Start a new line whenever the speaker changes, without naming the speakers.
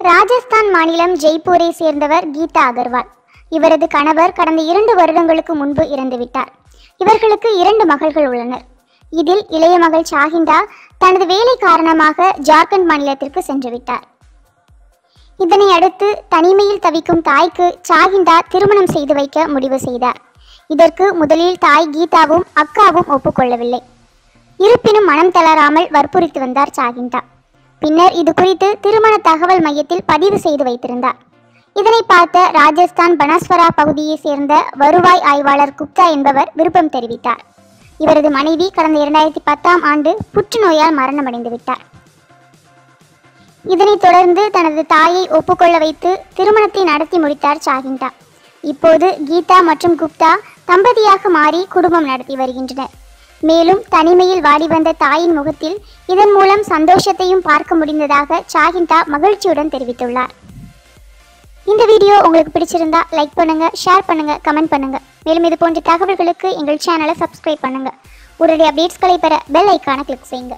ராஜஸ்தான் மாநிலம் ஜெய்ப்பூரை சேர்ந்தவர் கீதா அகர்வால். இவரது கணவர் கடந்த இரண்டு வருடங்களுக்கு முன்பு இறந்துவிட்டார். இவர்களுக்கு இரண்டு மகள்கள் உள்ளனர். இதில் இளைய மகள் சாகிந்தா தனது வேலை காரணமாக ஜார்க்கண்ட் மாநிலத்திற்கு சென்றுவிட்டார் இதனை அடுத்து தனிமையில் தவிக்கும் தாய்க்கு சாகிந்தா திருமணம் செய்து வைக்க முடிவு செய்தார். இதற்கு முதலில் தாய் கீதாவும் அக்காவும் ஒப்புக்கொள்ளவில்லை. இருப்பினும் மனம் தளராமல் வற்புறுத்தி வந்தார் சாகிந்தா. பின்னர் இது குறித்து திருமண தகவல் மையத்தில் பதிவு செய்து வைத்திருந்தார். இதனை பார்த்த ராஜஸ்தான் பனஸ்வரா பகுதியை சேர்ந்த வருவாய் ஆய்வாளர் குப்தா என்பவர் விருப்பம் தெரிவித்தார். இவரது மனைவி கடந்த இரண்டாயிரத்தி பத்தாம் ஆண்டு புற்றுநோயால் மரணமடைந்து விட்டார் இதனைத் தொடர்ந்து தனது தாயை ஒப்புக்கொள்ள வைத்து திருமணத்தை நடத்தி முடித்தார் சாகிண்டா இப்போது கீதா மற்றும் குப்தா தம்பதியாக மாறி குடும்பம் நடத்தி வருகின்றனர். மேலும் தனிமையில் வாடி வந்த தாயின் முகத்தில் இதன் மூலம் சந்தோஷத்தையும் பார்க்க முடிந்ததாக சாகிந்தா மகிழ்ச்சியுடன் தெரிவித்துள்ளார். இந்த வீடியோ உங்களுக்கு பிடிச்சிருந்தா லைக் பண்ணுங்க ஷேர் பண்ணுங்க கமெண்ட் பண்ணுங்க. மேலும் இது போன்ற தகவல்களுக்கு எங்கள் சேனலை சப்ஸ்கிரைப் பண்ணுங்க. உடனடி அப்டேட்ஸ்களை பெற பெல் ஐக்கானை கிளிக் செய்யுங்க.